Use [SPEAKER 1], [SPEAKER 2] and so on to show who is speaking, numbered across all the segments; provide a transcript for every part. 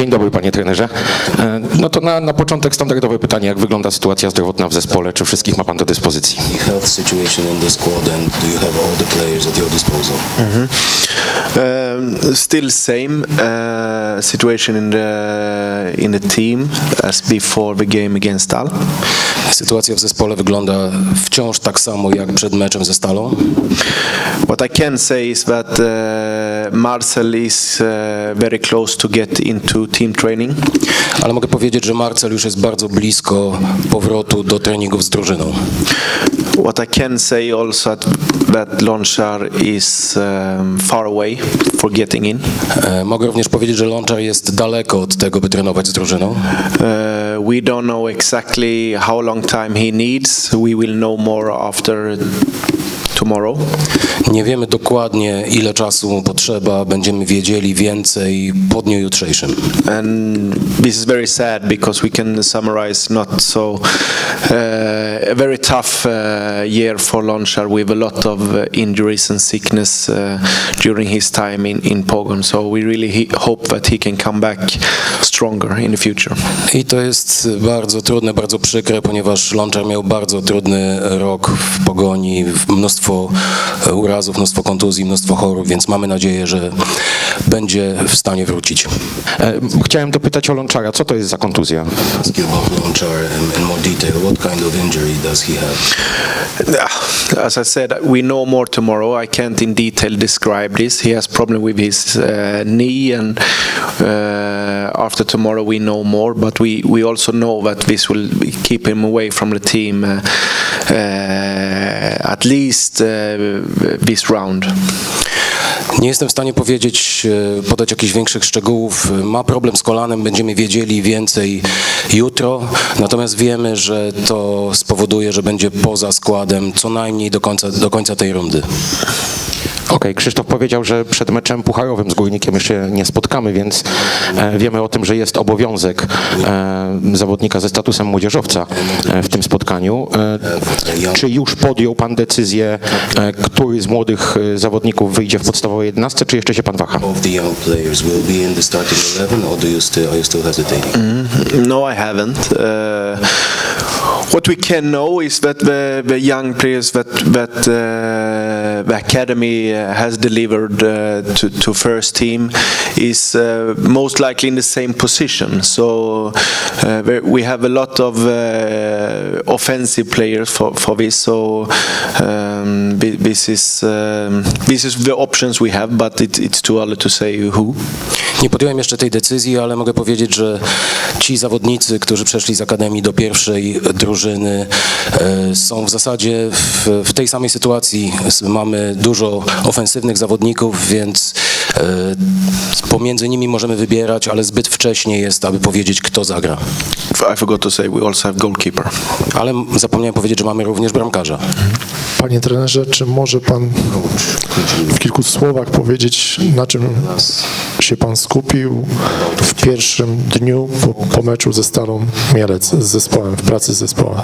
[SPEAKER 1] Dzień dobry, panie trenerze. E, No to na, na początek standardowe pytanie, jak wygląda sytuacja zdrowotna w zespole? Czy wszystkich ma pan do dyspozycji?
[SPEAKER 2] health situation in the squad and do you have all the players at your disposal?
[SPEAKER 3] Um, still same uh, situation in the in the team as before the game against Al.
[SPEAKER 2] Sytuacja w zespole wygląda wciąż tak samo jak przed meczem ze Stalą.
[SPEAKER 3] What I can say is that uh, Marcel is uh, very close to get into team training.
[SPEAKER 2] Ale mogę powiedzieć, że Marcel już jest bardzo blisko powrotu do treningów z drużyną.
[SPEAKER 3] What I can say also that, Lonchar is um, far away for getting in.
[SPEAKER 2] E, Mogę również powiedzieć, że Lonczar jest daleko od tego, by trenować z drużyną.
[SPEAKER 3] Uh, we don't know exactly how long time he needs. We will know more after tomorrow.
[SPEAKER 2] Nie wiemy dokładnie, ile czasu mu potrzeba. Będziemy wiedzieli więcej po dniu jutrzejszym.
[SPEAKER 3] And this is very sad because we can summarize not so uh, a very tough uh, year for Lonchar with a lot of uh, injuries and sickness uh, during his time in, in Pogon. So we really hope that he can come back stronger in the future.
[SPEAKER 2] I to jest bardzo trudne, bardzo przykre, ponieważ Lonczar miał bardzo trudny rok w pogoni, mnóstwo e, urazów, mnóstwo kontuzji, mnóstwo chorób, więc mamy nadzieję, że będzie w stanie wrócić.
[SPEAKER 1] Chciałem dopytać o Lonczara. Co to jest za kontuzja?
[SPEAKER 2] Ask you about Lonchar in more detail. What kind of injury does he have?
[SPEAKER 3] As I said, we know more tomorrow. I can't in detail describe this. He has problem with his uh, knee, and uh, after tomorrow we know more. But we, we also know that this will keep him away from the team uh, uh, at least this round.
[SPEAKER 2] Nie jestem w stanie powiedzieć, e, podać jakichś większych szczegółów. Ma problem z kolanem, będziemy wiedzieli więcej jutro. Natomiast wiemy, że to spowoduje, że będzie poza składem co najmniej do końca, do końca tej rundy.
[SPEAKER 1] Okej, Krzysztof powiedział, że przed meczem pucharowym z Górnikiem jeszcze nie spotkamy, więc e, wiemy o tym, że jest obowiązek e, zawodnika ze statusem młodzieżowca e, w tym spotkaniu. E, czy już podjął pan decyzję, e, który z młodych zawodników wyjdzie w podstawowej 11, czy jeszcze się pan waha?
[SPEAKER 2] Of the young players will be in the starting 11 or do you still, are you still hesitating?
[SPEAKER 3] No, I haven't. Uh, what we can know is that the, the young players that that uh, the academy uh, has delivered uh, to, to first team is uh, most likely in the same position. So uh, we have a lot of uh, offensive players for, for this. So um, this is um, this is the options we have, but it, it's too early to say who.
[SPEAKER 2] Nie podjąłem jeszcze tej decyzji, ale mogę powiedzieć, że ci zawodnicy, którzy przeszli z Akademii do pierwszej drużyny, e, są w zasadzie w, w tej samej sytuacji. Mamy dużo ofensywnych zawodników, więc e, pomiędzy nimi możemy wybierać, ale zbyt wcześnie jest, aby powiedzieć, kto zagra.
[SPEAKER 3] I forgot to say we also have goalkeeper.
[SPEAKER 2] Ale zapomniałem powiedzieć, że mamy również bramkarza.
[SPEAKER 4] Panie trenerze, czy może pan w kilku słowach powiedzieć, na czym się pan skupił w pierwszym dniu po, po meczu ze Starą Mielec, z zespołem, w pracy z zespołem?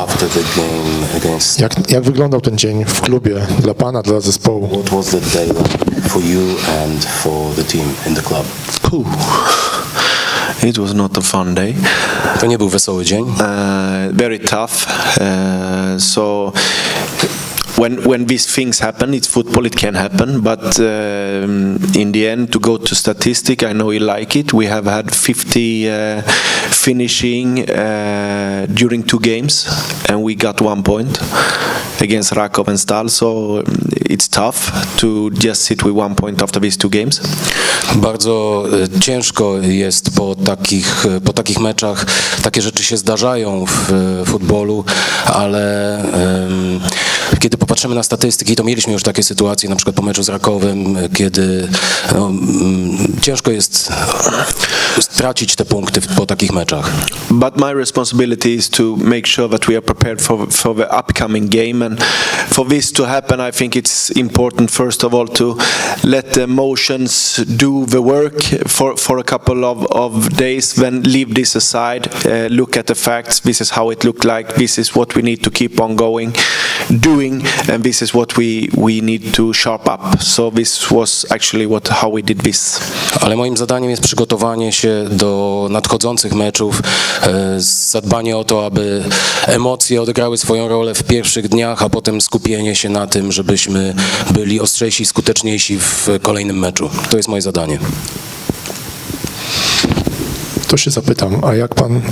[SPEAKER 4] Jak, jak wyglądał ten dzień w klubie dla pana, dla zespołu?
[SPEAKER 2] What was the day like for you and for the team in the club?
[SPEAKER 3] It was not a fun day.
[SPEAKER 2] To nie był wesoły dzień.
[SPEAKER 3] Uh, very tough. Uh, so when when these things happen, it's football. It can happen. But um, in the end, to go to statistic, I know you like it. We have had 50 uh, finishing uh, during two games, and we got one point against Rakov and Stal. So um, it's tough to just sit with one point after these two games.
[SPEAKER 2] Bardzo ciężko jest po takich, po takich meczach. Takie rzeczy się zdarzają w futbolu, ale em, kiedy popatrzymy na statystyki, to mieliśmy już takie sytuacje, na przykład po meczu z Rakowem, kiedy no, mm, ciężko jest stracić te punkty po takich meczach.
[SPEAKER 3] But my responsibility is to make sure that we are prepared for, for the upcoming game. And for this to happen, I think it's important, first of all, to let the emotions do the work for, for a couple of, of days, then leave this aside, uh, look at the facts. This is how it looked like. This is what we need to keep on going, doing and this is what we we need to sharp up. So this was actually what how we did this.
[SPEAKER 2] Ale moim zadaniem jest przygotowanie się do nadchodzących meczów, e, zadbanie o to, aby emocje odegrały swoją rolę w pierwszych dniach, a potem skupienie się na tym, żebyśmy byli ostrzejsi i skuteczniejsi w kolejnym meczu. To jest moje zadanie.
[SPEAKER 4] To się zapytam, a jak pan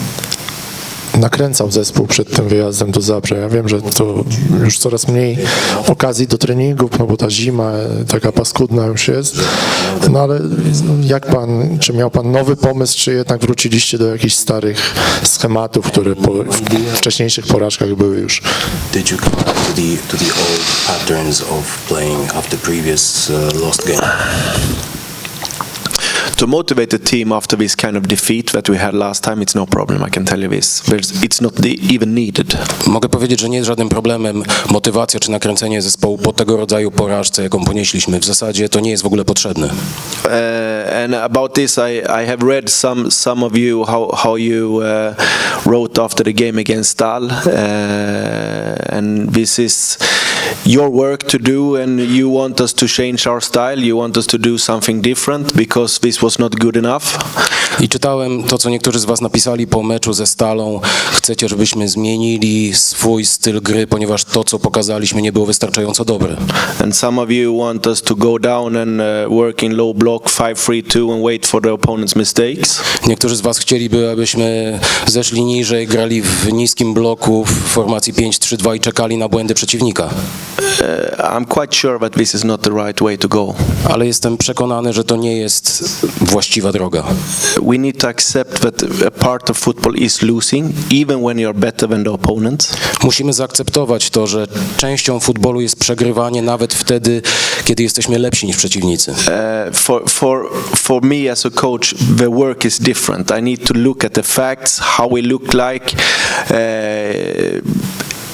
[SPEAKER 4] nakręcał zespół przed tym wyjazdem do Zabrze? Ja wiem, że to już coraz mniej okazji do treningów, no bo ta zima taka paskudna już jest, no ale jak pan, czy miał pan nowy pomysł, czy jednak wróciliście do jakichś starych schematów, które po w wcześniejszych porażkach były już?
[SPEAKER 5] The patterns previous uh, lost game?
[SPEAKER 3] To motivate the team after this kind of defeat that we had last time, it's no problem. I can tell you this. There's, it's not even needed.
[SPEAKER 2] Mogę powiedzieć, że nie jest żadnym problemem motywacja czy nakręcenie zespołu po tego rodzaju porażce, jaką ponieśliśmy. W zasadzie to nie jest w ogóle potrzebne.
[SPEAKER 3] Uh, and about this, I, I have read some some of you how how you uh, wrote after the game against Stahl, uh, and this is your work to do, and you want us to change our style. You want us to do something different because this was not good enough.
[SPEAKER 2] I czytałem to, co niektórzy z Was napisali po meczu ze Stalą. Chcecie, żebyśmy zmienili swój styl gry, ponieważ to, co pokazaliśmy, nie było wystarczająco dobre.
[SPEAKER 3] And some of you want us to go down and uh, work in low block 5-3-2 and wait for the opponent's mistakes.
[SPEAKER 2] Niektórzy z Was chcieliby, abyśmy zeszli niżej, grali w niskim bloku w formacji 5-3-2 i czekali na błędy przeciwnika.
[SPEAKER 3] I'm quite sure that this is not the right way to go.
[SPEAKER 2] Ale jestem przekonany, że to nie jest właściwa droga.
[SPEAKER 3] We need to accept that a part of football is losing, even when you're better than the opponent.
[SPEAKER 2] Musimy zaakceptować to, że częścią futbolu jest przegrywanie nawet wtedy, kiedy jesteśmy lepsi niż przeciwnicy.
[SPEAKER 3] Uh, for, for, for me as a coach, the work is different. I need to look at the facts, how we look like, uh,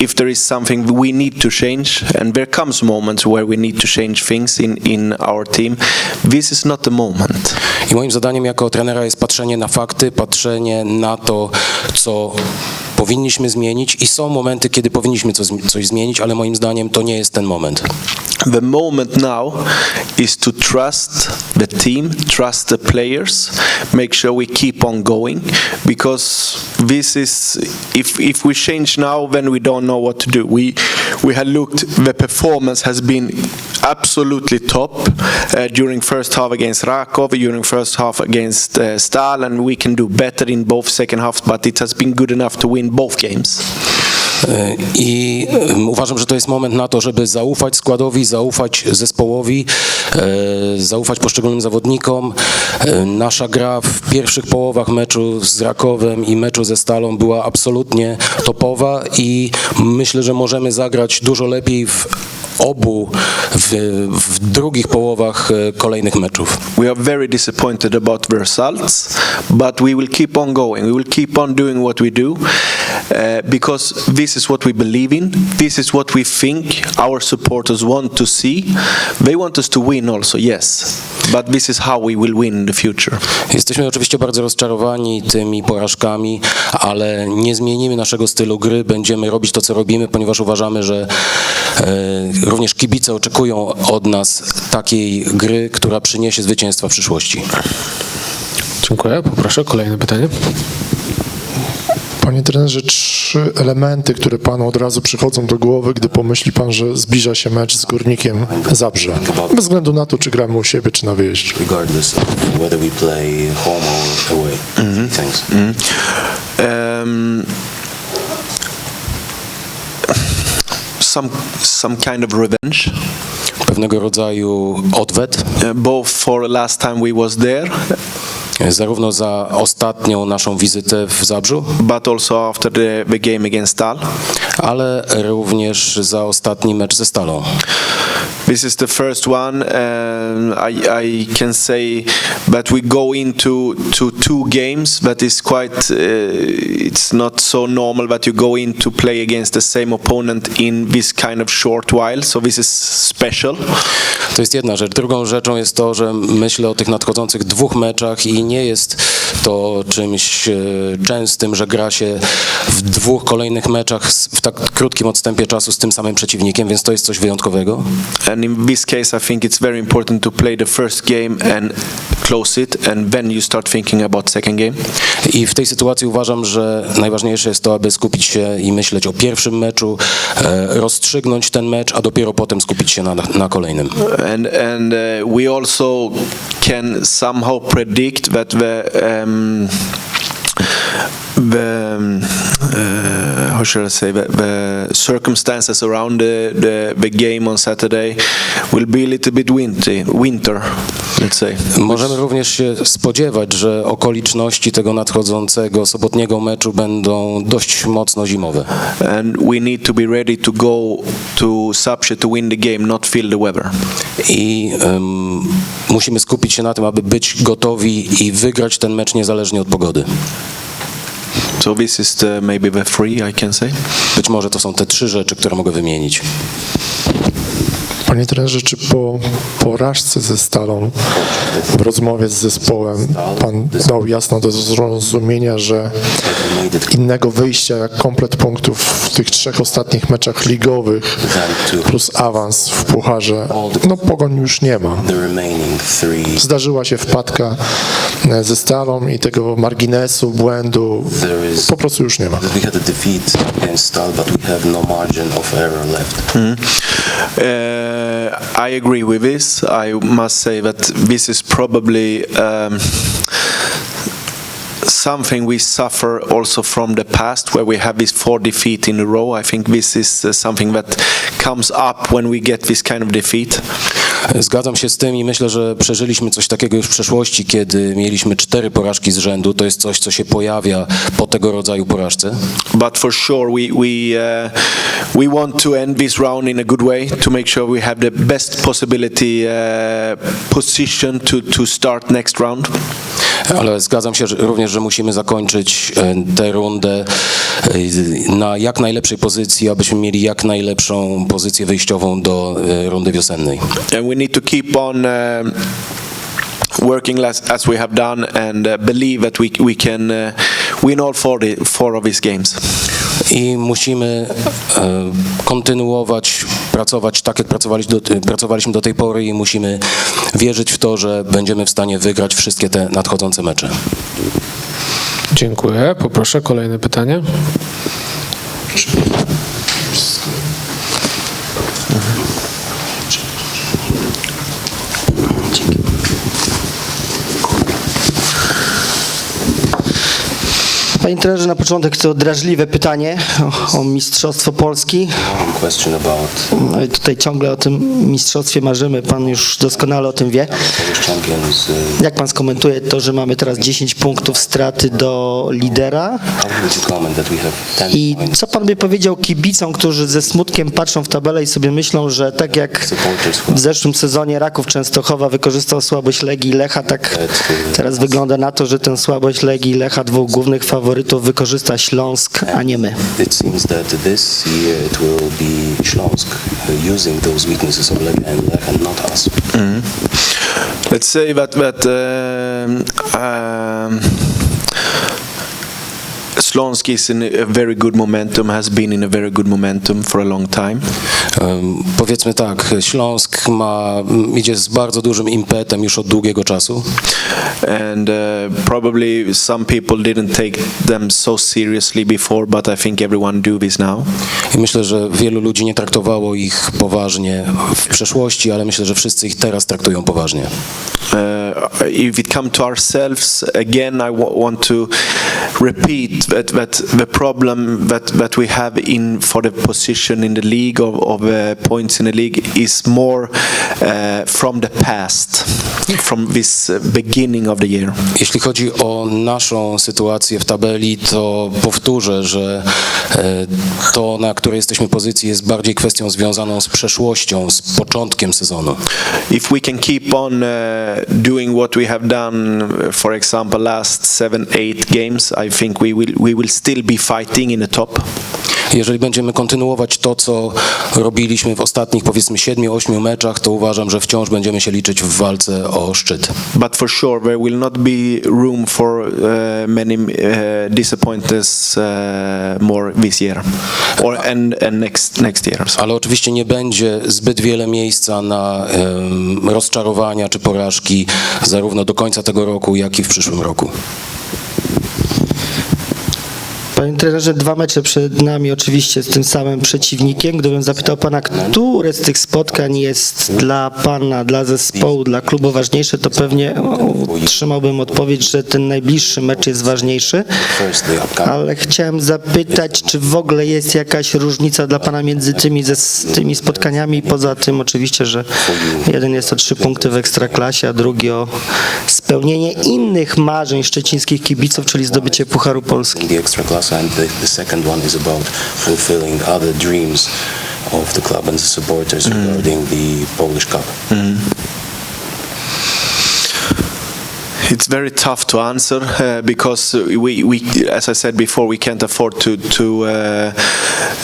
[SPEAKER 3] if there is something we need to change. And there comes moments where we need to change things in, in our team. This is not the moment.
[SPEAKER 2] I moim zadaniem jako trenera jest patrzenie na fakty, patrzenie na to, co powinniśmy zmienić i są momenty, kiedy powinniśmy coś, coś zmienić, ale moim zdaniem to nie jest ten moment.
[SPEAKER 3] The moment now is to trust the team, trust the players, make sure we keep on going because this is if if we change now then we don't know what to do. We we had looked the performance has been absolutely top uh, during first half against Rakov, during first half against uh, Stahl and we can do better in both second halves but it has been good enough to win both games.
[SPEAKER 2] I uważam, że to jest moment na to, żeby zaufać składowi, zaufać zespołowi, e, zaufać poszczególnym zawodnikom. E, Nasza gra w pierwszych połowach meczu z Rakowem i meczu ze Stalą była absolutnie topowa i myślę, że możemy zagrać dużo lepiej w obu, w, w drugich połowach e, kolejnych meczów.
[SPEAKER 3] We are very disappointed about the results, but we will keep on going. We will keep on doing what we do uh, because this is what we believe in. This is what we think our supporters want to see. They want us to win also, yes, but this is how we will win in the future.
[SPEAKER 2] Jesteśmy oczywiście bardzo rozczarowani tymi porażkami, ale nie zmienimy naszego stylu gry. Będziemy robić to, co robimy, ponieważ uważamy, że e, również kibice oczekują od nas takiej gry, która przyniesie zwycięstwa w przyszłości.
[SPEAKER 6] Dziękuję. Poproszę kolejne pytanie.
[SPEAKER 4] Panie trenerze, trzy elementy, które panu od razu przychodzą do głowy, gdy pomyśli pan, że zbliża się mecz z Górnikiem Zabrze. Bez względu na to, czy gramy u siebie, czy na wyjeździe.
[SPEAKER 5] regardless of whether we play home or away. Thanks.
[SPEAKER 3] Um, some some kind of revenge,
[SPEAKER 2] Pewnego rodzaju odwet,
[SPEAKER 3] uh, both for last time we was there,
[SPEAKER 2] e, zarówno za ostatnią naszą wizytę w Zabrzu,
[SPEAKER 3] but also after the, the game against Stahl.
[SPEAKER 2] ale również za ostatni mecz ze Stalą.
[SPEAKER 3] This is the first one. Um, I, I can say that we go into to two games. That is quite. Uh, it's not so normal that you go in to play against the same opponent in this kind of short while. So this is special.
[SPEAKER 2] To jest jedna rzecz. Drugą rzeczą jest to, że myślę o tych nadchodzących dwóch meczach i nie jest to czymś e, częstym, że gra się w dwóch kolejnych meczach w tak krótkim odstępie czasu z tym samym przeciwnikiem, więc to jest coś wyjątkowego.
[SPEAKER 3] And in this case, I think it's very important to play the first game and close it, and then you start thinking about second game.
[SPEAKER 2] I w tej sytuacji uważam, że najważniejsze jest to, aby skupić się i myśleć o pierwszym meczu, e, rozstrzygnąć ten mecz, a dopiero potem skupić się na, na kolejnym.
[SPEAKER 3] And and uh, we also can somehow predict that the um, the um, uh, how should I say the, the circumstances around the, the the game on Saturday will be a little bit winter winter let's say
[SPEAKER 2] Możemy również się spodziewać, że okoliczności tego nadchodzącego sobotniego meczu będą dość mocno zimowe.
[SPEAKER 3] and we need to be ready to go to Sapshe to win the game not feel the weather
[SPEAKER 2] I em, musimy skupić się na tym, aby być gotowi i wygrać ten mecz niezależnie od pogody.
[SPEAKER 3] So this is the, maybe the three I can say
[SPEAKER 2] Być może to są te trzy rzeczy, które mogę wymienić.
[SPEAKER 4] Panie trenerze, czy po porażce ze Stalą w rozmowie z zespołem pan dał jasno do zrozumienia, że innego wyjścia jak komplet punktów w tych trzech ostatnich meczach ligowych plus awans w pucharze, no Pogoń już nie ma. Zdarzyła się wpadka e, ze Stalą i tego marginesu, błędu po prostu już nie ma.
[SPEAKER 5] had
[SPEAKER 3] Uh, I agree with this. I must say that this is probably um, something we suffer also from the past, where we have this four defeat in a row. I think this is uh, something that comes up when we get this kind of defeat.
[SPEAKER 2] Zgadzam się z tym i myślę, że przeżyliśmy coś takiego już w przeszłości, kiedy mieliśmy cztery porażki z rzędu. To jest coś, co się pojawia po tego rodzaju porażce.
[SPEAKER 3] But for sure, we we uh, we want to end this round in a good way to make sure we have the best possibility uh, position to to start next round.
[SPEAKER 2] Ale zgadzam się że również, że musimy zakończyć e, tę rundę e, na jak najlepszej pozycji, abyśmy mieli jak najlepszą pozycję wyjściową do e, rundy wiosennej.
[SPEAKER 3] and we need to keep on um, working as, as we have done and uh, believe that we, we can uh, win all four, the, four of these games.
[SPEAKER 2] I musimy e, kontynuować, pracować tak, jak pracowaliśmy do, pracowaliśmy do tej pory i musimy wierzyć w to, że będziemy w stanie wygrać wszystkie te nadchodzące mecze.
[SPEAKER 6] Dziękuję. Poproszę kolejne pytanie.
[SPEAKER 7] Panie trenerze, na początek to drażliwe pytanie o, o Mistrzostwo Polski. No i tutaj ciągle o tym mistrzostwie marzymy, pan już doskonale o tym wie. Jak pan skomentuje to, że mamy teraz 10 punktów straty do lidera?
[SPEAKER 5] how would you comment that we have 10
[SPEAKER 7] I co pan by powiedział kibicom, którzy ze smutkiem patrzą w tabelę i sobie myślą, że tak jak w zeszłym sezonie Raków Częstochowa wykorzystał słabość Legii i Lecha, tak teraz wygląda na to, że tę słabość Legii i Lecha, dwóch głównych faworytów, wykorzysta Śląsk, a nie my.
[SPEAKER 5] It seems that this year it will be Śląsk using those weaknesses of Lech and Lech and not us.
[SPEAKER 3] Let's say that, that um, um, Slonsk is in a very good momentum, has been in a very good momentum for a long time.
[SPEAKER 2] Em, Powiedzmy tak, Śląsk ma, idzie z bardzo dużym impetem już od długiego czasu.
[SPEAKER 3] And uh, probably some people didn't take them so seriously before, but I think everyone do this now.
[SPEAKER 2] I myślę, że wielu ludzi nie traktowało ich poważnie w przeszłości, ale myślę, że wszyscy ich teraz traktują poważnie.
[SPEAKER 3] Uh, if it come to ourselves again, I wa- want to repeat that, that the problem that, that we have in for the position in the league of, of uh, points in the league is more uh, from the past, from this uh, beginning of the year.
[SPEAKER 2] Jeśli chodzi o naszą sytuację w tabeli, to powtórzę, że to, na której jesteśmy pozycji, jest bardziej kwestią związaną z przeszłością, z początkiem sezonu.
[SPEAKER 3] If we can keep on uh, doing what we have done, for example, last seven, eight games, I think we will we will still be fighting in the top.
[SPEAKER 2] Jeżeli będziemy kontynuować to, co robiliśmy w ostatnich powiedzmy 7-8 meczach, to uważam, że wciąż będziemy się liczyć w walce o szczyt.
[SPEAKER 3] But for sure, there will not be room for uh, many uh, disappointments uh, more this year, or and, and next next year. So.
[SPEAKER 2] Ale oczywiście nie będzie zbyt wiele miejsca na em, rozczarowania czy porażki zarówno do końca tego roku, jak i w przyszłym roku.
[SPEAKER 7] Panie trenerze, dwa mecze przed nami oczywiście z tym samym przeciwnikiem. Gdybym zapytał pana, które z tych spotkań jest dla pana, dla zespołu, dla klubu ważniejsze, to pewnie otrzymałbym odpowiedź, że ten najbliższy mecz jest ważniejszy. Ale chciałem zapytać, czy w ogóle jest jakaś różnica dla pana między tymi, tymi spotkaniami? Poza tym oczywiście, że jeden jest o trzy punkty w Ekstraklasie, a drugi o spełnienie innych marzeń szczecińskich kibiców, czyli zdobycie Pucharu Polski.
[SPEAKER 5] And the, the second one is about fulfilling other dreams of the club and the supporters mm-hmm. regarding the Polish Cup. Mm-hmm.
[SPEAKER 3] It's very tough to answer uh, because we, we, as I said before, we can't afford to to. Uh,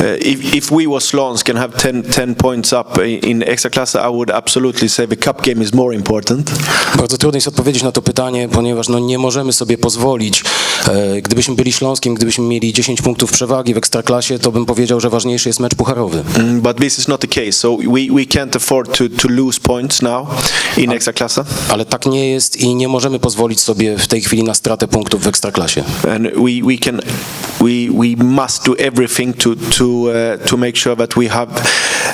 [SPEAKER 3] uh, if, if we was and have 10, 10 points up in I would absolutely say the cup game is more important.
[SPEAKER 2] Bardzo trudno jest odpowiedzieć na to pytanie, ponieważ no, nie możemy sobie pozwolić. E, gdybyśmy byli Śląskiem, gdybyśmy mieli 10 punktów przewagi w Ekstraklasie, to bym powiedział, że ważniejszy jest mecz pucharowy.
[SPEAKER 3] Mm, But this is not the case. So we, we can't afford to, to lose points now in extra class.
[SPEAKER 2] Ale tak nie jest i nie możemy pozwolić sobie w tej chwili na stratę punktów w Ekstraklasie.
[SPEAKER 3] and we, we can we we must do everything to to uh, to make sure that we have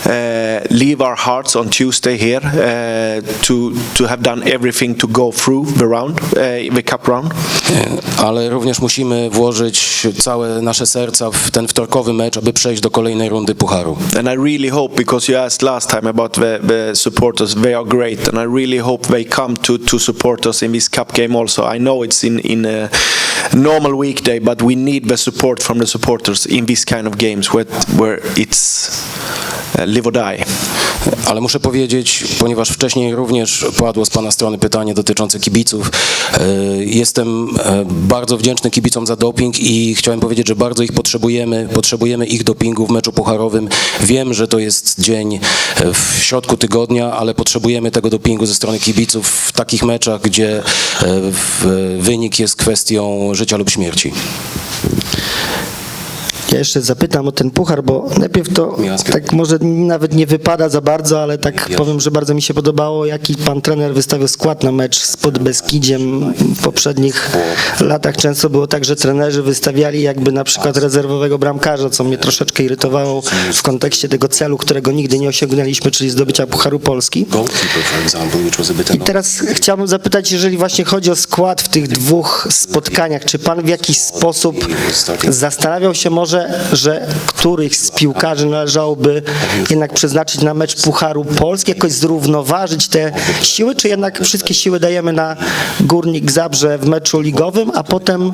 [SPEAKER 3] uh, leave our hearts on Tuesday here uh, to to have done everything to go through the round uh, the cup round
[SPEAKER 2] Ale również musimy włożyć całe nasze serca w ten wtorkowy mecz, aby przejść do kolejnej rundy pucharu.
[SPEAKER 3] and I really hope because you asked last time about the, the supporters they are great and I really hope they come to to support us in this cup game also I know it's in in a normal weekday but we need the support from the supporters in these kind of games where where it's live or die
[SPEAKER 2] Ale muszę powiedzieć, ponieważ wcześniej również padło z Pana strony pytanie dotyczące kibiców, e, jestem e, bardzo wdzięczny kibicom za doping i chciałem powiedzieć, że bardzo ich potrzebujemy, potrzebujemy ich dopingu w meczu pucharowym. Wiem, że to jest dzień e, w środku tygodnia, ale potrzebujemy tego dopingu ze strony kibiców w takich meczach, gdzie wynik jest kwestią życia lub śmierci.
[SPEAKER 7] Ja jeszcze zapytam o ten puchar, bo najpierw to tak może nawet nie wypada za bardzo, ale tak powiem, że bardzo mi się podobało, jaki pan trener wystawił skład na mecz z Podbeskidziem. W poprzednich latach. Często było tak, że trenerzy wystawiali jakby na przykład rezerwowego bramkarza, co mnie troszeczkę irytowało w kontekście tego celu, którego nigdy nie osiągnęliśmy, czyli zdobycia Pucharu Polski. I teraz chciałbym zapytać, jeżeli właśnie chodzi o skład w tych dwóch spotkaniach, czy pan w jakiś sposób zastanawiał się może, że których z piłkarzy należałoby jednak przeznaczyć na mecz Pucharu Polski, jakoś zrównoważyć te siły, czy jednak wszystkie siły dajemy na Górnik Zabrze w meczu ligowym, a potem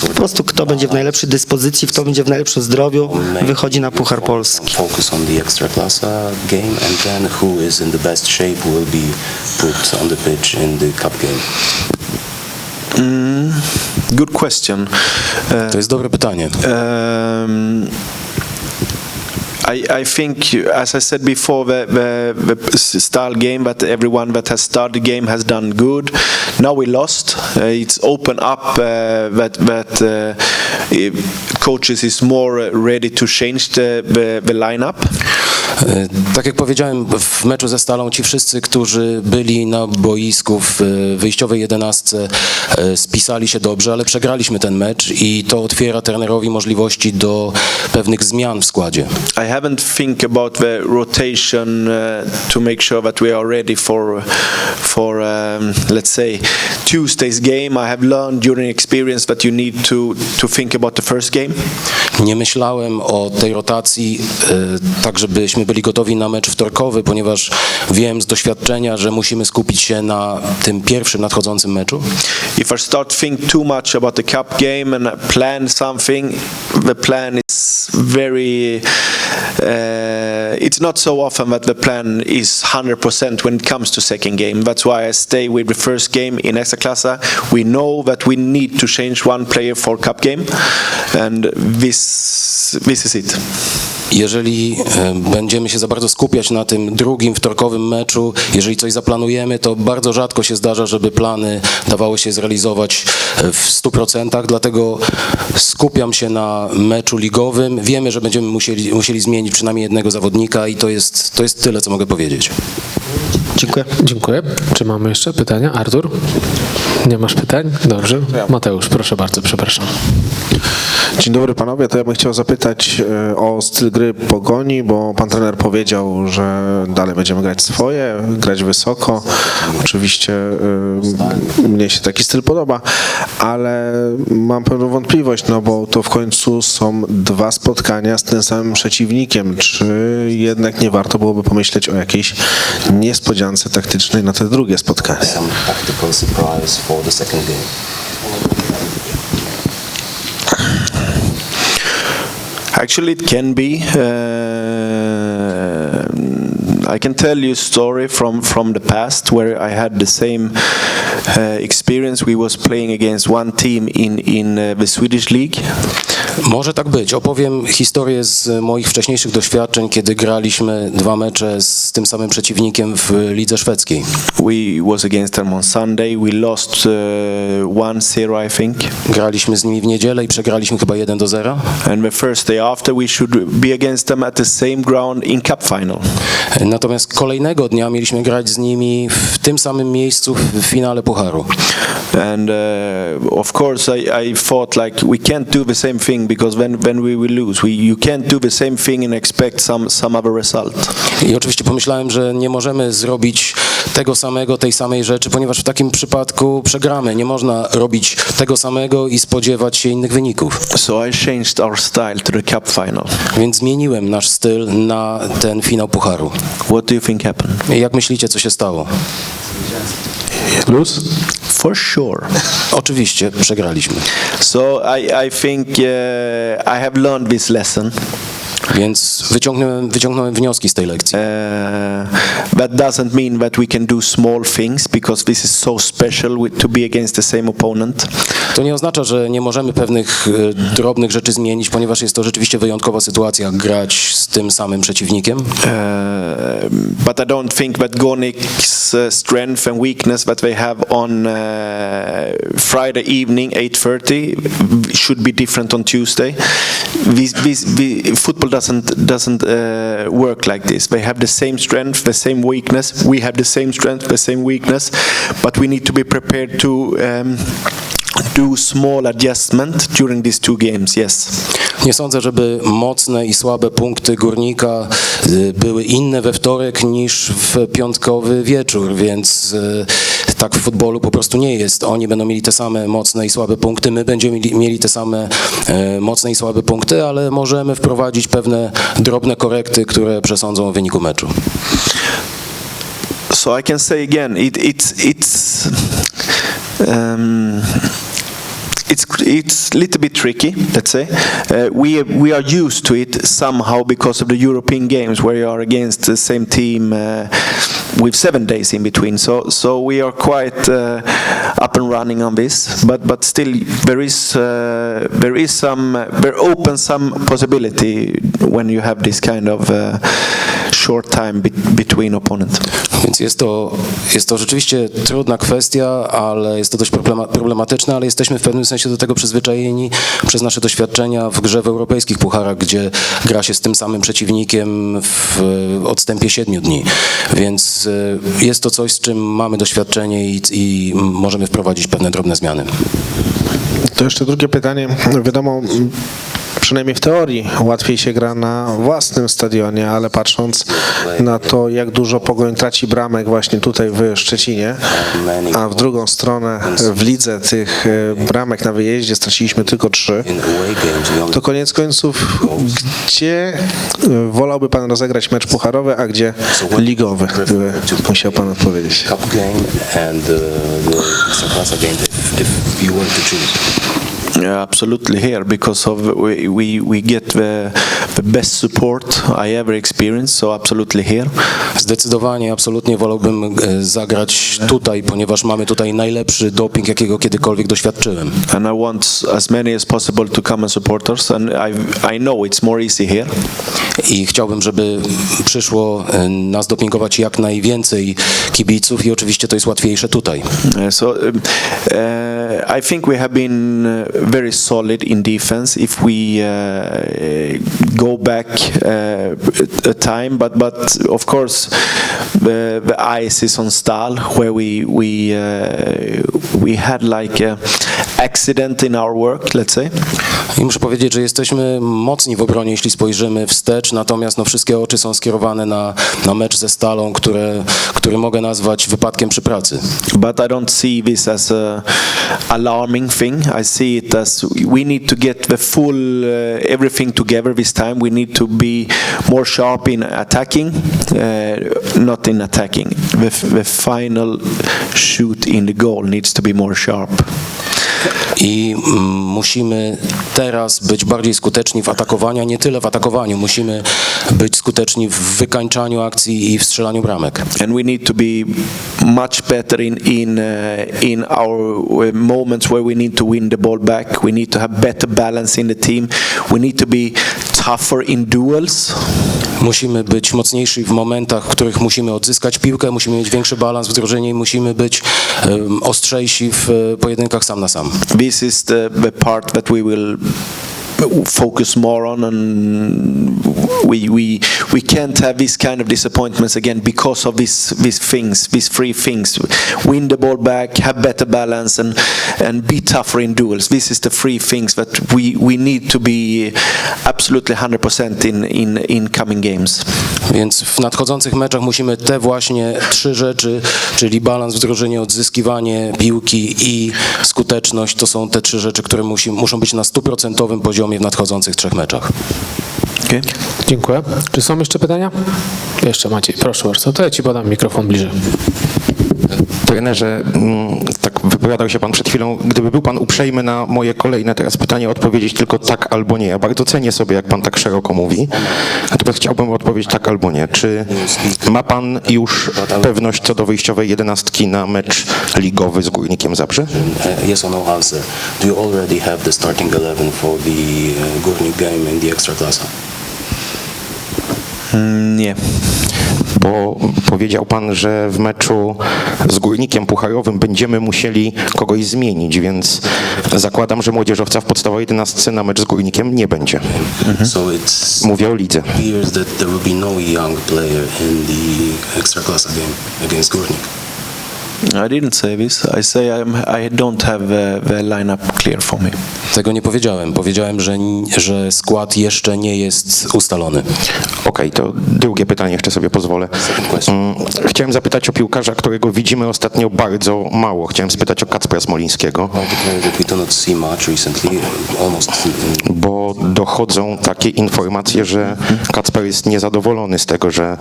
[SPEAKER 7] po prostu kto będzie w najlepszej dyspozycji, kto będzie w najlepszym zdrowiu, wychodzi na Puchar Polski.
[SPEAKER 5] focus on the extra class game, and then who is in the best shape will be put on the pitch in the cup game.
[SPEAKER 3] Good question uh,
[SPEAKER 2] To jest dobre pytanie.
[SPEAKER 3] Um, I, I think, as I said before, the, the, the style game that everyone that has started the game has done good. Now we lost. Uh, it's open up uh, that that uh, coaches is more uh, ready to change the, the, the lineup.
[SPEAKER 2] E, Tak jak powiedziałem, w meczu ze Stalą ci wszyscy, którzy byli na boisku w e, wyjściowej jedenastce e, spisali się dobrze, ale przegraliśmy ten mecz i to otwiera trenerowi możliwości do pewnych zmian w składzie.
[SPEAKER 3] I haven't think about the rotation uh, to make sure that we are ready for for um, let's say Tuesday's game. I have learned during experience that you need to to think about the first game.
[SPEAKER 2] Nie myślałem o tej rotacji tak, żebyśmy byli gotowi na mecz wtorkowy, ponieważ wiem z doświadczenia, że musimy skupić się na tym pierwszym nadchodzącym meczu.
[SPEAKER 3] If I start think too much about the cup game and plan something, the plan is very. Uh, it's not so often that the plan is 100% when it comes to second game. That's why I stay with the first game in Extraclasa. We know that we need to change one player for cup game, and this this is it.
[SPEAKER 2] Jeżeli e, będziemy się za bardzo skupiać na tym drugim wtorkowym meczu, jeżeli coś zaplanujemy, to bardzo rzadko się zdarza, żeby plany dawało się zrealizować e, w 100%, dlatego skupiam się na meczu ligowym. Wiemy, że będziemy musieli, musieli zmienić przynajmniej jednego zawodnika i to jest, to jest tyle, co mogę powiedzieć.
[SPEAKER 7] Dziękuję.
[SPEAKER 6] Dziękuję. Czy mamy jeszcze pytania? Artur? Nie masz pytań? Dobrze. Mateusz, proszę bardzo, przepraszam.
[SPEAKER 8] Dzień dobry panowie, to ja bym chciał zapytać e, o styl gry Pogoni, bo pan trener powiedział, że dalej będziemy grać swoje, grać wysoko. Oczywiście e, mnie się taki styl podoba, ale mam pewną wątpliwość, no bo to w końcu są dwa spotkania z tym samym przeciwnikiem. Czy jednak nie warto byłoby pomyśleć o jakiejś niespodziance taktycznej na te drugie spotkanie?
[SPEAKER 5] Some tactical surprise for the second game.
[SPEAKER 3] Actually, it can be. Uh, I can tell you a story from, from the past where I had the same uh, experience. We was playing against one team in in uh, the Swedish league,
[SPEAKER 2] Może tak być. Opowiem historię z moich wcześniejszych doświadczeń, kiedy graliśmy dwa mecze z tym samym przeciwnikiem w lidze szwedzkiej.
[SPEAKER 3] We was against them on Sunday. We lost uh, 1-0, I think.
[SPEAKER 2] Graliśmy z nimi w niedzielę i przegraliśmy chyba 1 do 0.
[SPEAKER 3] And the first day after, we should be against them at the same ground in cup final.
[SPEAKER 2] Natomiast kolejnego dnia mieliśmy grać z nimi w tym samym miejscu w finale Pucharu.
[SPEAKER 3] And uh, of course, I, I thought like we can't do the same thing because then then we will lose. We you can't do the same thing and expect some some other result.
[SPEAKER 2] I oczywiście pomyślałem, że nie możemy zrobić tego samego, tej samej rzeczy, ponieważ w takim przypadku przegramy. Nie można robić tego samego i spodziewać się innych wyników.
[SPEAKER 3] So I changed our style to the cup final.
[SPEAKER 2] Więc zmieniłem nasz styl na ten finał Pucharu.
[SPEAKER 3] What do you think happened?
[SPEAKER 2] Jak myślicie, co się stało?
[SPEAKER 8] Luz?
[SPEAKER 3] For sure.
[SPEAKER 2] Oczywiście przegraliśmy.
[SPEAKER 3] So I I think uh, I have learned this lesson.
[SPEAKER 2] Więc wyciągnąłem, wyciągnąłem wnioski z tej lekcji.
[SPEAKER 3] Uh, that doesn't mean that we can do small things because this is so special to be against the same opponent.
[SPEAKER 2] To nie oznacza, że nie możemy pewnych e, drobnych rzeczy zmienić, ponieważ jest to rzeczywiście wyjątkowa sytuacja grać z tym samym przeciwnikiem.
[SPEAKER 3] Uh, but I don't think that Gonik's uh, strength and weakness that they have on uh, Friday evening 8:30 should be different on Tuesday. This, this, the, football doesn't doesn't uh, work like this. They have the same strength, the same weakness. We have the same strength, the same weakness, but we need to be prepared to. Um, do small adjustment during these two games yes
[SPEAKER 2] Nie sądzę, żeby mocne i słabe punkty górnika y, były inne we wtorek niż w piątkowy wieczór, więc y, tak w futbolu po prostu nie jest. Oni będą mieli te same mocne i słabe punkty, my będziemy mieli, te same e, mocne i słabe punkty, ale możemy wprowadzić pewne drobne korekty, które przesądzą o wyniku meczu.
[SPEAKER 3] so I can say again, it, it's it's um, it's it's a little bit tricky. Let's say uh, we we are used to it somehow because of the European games where you are against the same team uh, with seven days in between. So so we are quite uh, up and running on this. But but still there is uh, there is some there opens some possibility when you have this kind of uh, short time be between opponents.
[SPEAKER 2] Więc jest to, jest to rzeczywiście trudna kwestia, ale jest to dość problema, problematyczne, ale jesteśmy w pewnym sensie do tego przyzwyczajeni przez nasze doświadczenia w grze w europejskich pucharach, gdzie gra się z tym samym przeciwnikiem w odstępie siedmiu dni. Więc e, jest to coś, z czym mamy doświadczenie i, i możemy wprowadzić pewne drobne zmiany.
[SPEAKER 8] To jeszcze drugie pytanie. Wiadomo, m, przynajmniej w teorii łatwiej się gra na własnym stadionie, ale patrząc na to, jak dużo Pogoń traci bramek właśnie tutaj w Szczecinie, a w drugą stronę w lidze tych e, bramek na wyjeździe straciliśmy tylko trzy, to koniec końców, gdzie e, wolałby Pan rozegrać mecz pucharowy, a gdzie ligowy? Gdyby musiał Pan odpowiedzieć.
[SPEAKER 3] Yeah, absolutely here because of we, we, we get the, the best support I ever experienced. So absolutely here.
[SPEAKER 2] Zdecydowanie, absolutnie wolałbym e, zagrać tutaj, ponieważ mamy tutaj najlepszy doping, jakiego kiedykolwiek doświadczyłem.
[SPEAKER 3] And I want as many as possible to come and support us. And I I know it's more easy here.
[SPEAKER 2] I chciałbym, żeby przyszło e, nas dopingować jak najwięcej kibiców i oczywiście to jest łatwiejsze tutaj.
[SPEAKER 3] Uh, so uh, I think we have been uh, very solid in defense if we uh, go back uh, a time, but but of course the, the ice is on Stahl where we we uh, we had like a accident in our work, let's say.
[SPEAKER 2] I muszę powiedzieć, że jesteśmy mocni w obronie, jeśli spojrzymy wstecz, natomiast no, wszystkie oczy są skierowane na, na mecz ze Stalą, które, który mogę nazwać wypadkiem przy pracy.
[SPEAKER 3] But I don't see this as a alarming thing. I see it as we need to get the full uh, everything together this time. We need to be more sharp in attacking, uh, not in attacking. The, the final shoot in the goal needs to be more sharp.
[SPEAKER 2] I mm, musimy teraz być bardziej skuteczni w atakowaniu, nie tyle w atakowaniu. Musimy być skuteczni w wykańczaniu akcji i w strzelaniu bramek.
[SPEAKER 3] And we need to be much better in in uh, in our uh, moments where we need to win the ball back. We need to have better balance in the team. We need to be tougher in duels.
[SPEAKER 2] Musimy być mocniejsi w momentach, w których musimy odzyskać piłkę, musimy mieć większy balans w drużynie i musimy być em, ostrzejsi w e, pojedynkach sam na sam.
[SPEAKER 3] this is the, the part that we will focus more on and we, we we can't have this kind of disappointments again because of these these things these three things win the ball back have better balance and and be tougher in duels this is the three things that we we need to be absolutely 100% in in in coming games
[SPEAKER 2] Więc w nadchodzących meczach musimy te właśnie trzy rzeczy, czyli balans w drużynie, odzyskiwanie piłki i skuteczność, to są te trzy rzeczy, które musi, muszą być na stuprocentowym poziomie w nadchodzących trzech meczach.
[SPEAKER 3] okay
[SPEAKER 6] Dziękuję. Czy są jeszcze pytania? Jeszcze Maciej, proszę bardzo. To ja ci podam mikrofon bliżej.
[SPEAKER 1] Trenerze, mm, tak wypowiadał się pan przed chwilą, gdyby był pan uprzejmy na moje kolejne teraz pytanie odpowiedzieć tylko tak albo nie. Ja bardzo cenię sobie, jak pan tak szeroko mówi, natomiast chciałbym odpowiedzieć tak albo nie. Czy ma pan już pewność co do wyjściowej jedenastki na mecz ligowy z Górnikiem Zabrze?
[SPEAKER 5] Yes or no answer. Do you already have the starting 11 for the uh, Górnik game in the Ekstraklasa?
[SPEAKER 3] nie
[SPEAKER 1] Bo powiedział pan, że w meczu z Górnikiem Pucharowym będziemy musieli kogoś zmienić, więc zakładam, że młodzieżowca w podstawowej 11 na mecz z Górnikiem nie będzie.
[SPEAKER 5] So it's
[SPEAKER 1] Mówię o lidze.
[SPEAKER 5] that there will be no young player in the Ekstraklasa game against Górnik.
[SPEAKER 3] I didn't say this I say I'm, I don't have the, the lineup clear for me
[SPEAKER 2] Tego nie powiedziałem. Powiedziałem, że, że skład jeszcze nie jest ustalony.
[SPEAKER 1] Okej, to drugie pytanie jeszcze sobie pozwolę. Mm, Chciałem zapytać o piłkarza, którego widzimy ostatnio bardzo mało. Chciałem spytać o Kacpra Smolińskiego,
[SPEAKER 5] in
[SPEAKER 1] bo dochodzą takie informacje, że Kacper jest niezadowolony z tego, że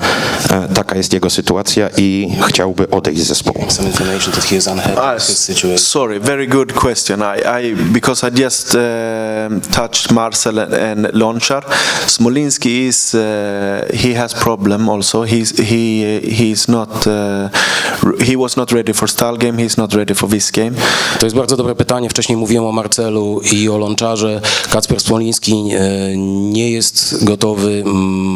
[SPEAKER 1] e, taka jest jego sytuacja i chciałby odejść z zespołu.
[SPEAKER 5] Information that he is unhappy
[SPEAKER 3] Ah,
[SPEAKER 5] with his situation.
[SPEAKER 3] sorry, very good question. I, I because I just um touched Marcel and, and Lonchar. Smolinski is uh, he has problem also. He's he he's not uh, he was not ready for Stal game. He's not ready for this game.
[SPEAKER 2] To jest bardzo dobre pytanie. Wcześniej mówiłem o Marcelu i o Lączarze. Kacper Smoliński e, nie jest gotowy,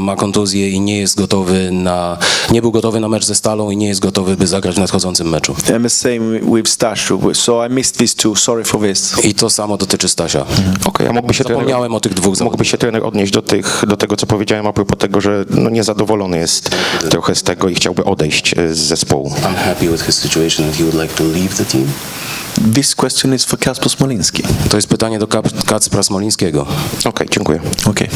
[SPEAKER 2] ma kontuzję i nie jest gotowy na, nie był gotowy na mecz ze Stalą i nie jest gotowy, by zagrać w nadchodzącym meczu.
[SPEAKER 3] And the same with Stashu. So I missed these two. Sorry for this.
[SPEAKER 2] I to samo dotyczy Stasia.
[SPEAKER 1] Okej, a mógłby się trener,
[SPEAKER 2] Zapomniałem o tych dwóch
[SPEAKER 1] mógłby się trener odnieść do, tych, do tego, co powiedziałem a propos tego, że no, niezadowolony jest trochę z tego i chciałby odejść e, z zespołu.
[SPEAKER 5] Unhappy with his situation and he would like to leave the team.
[SPEAKER 3] This question is for Kasper Smolinski.
[SPEAKER 2] To jest pytanie do Kacpra Smolińskiego.
[SPEAKER 1] Okej, dziękuję.
[SPEAKER 3] Okay.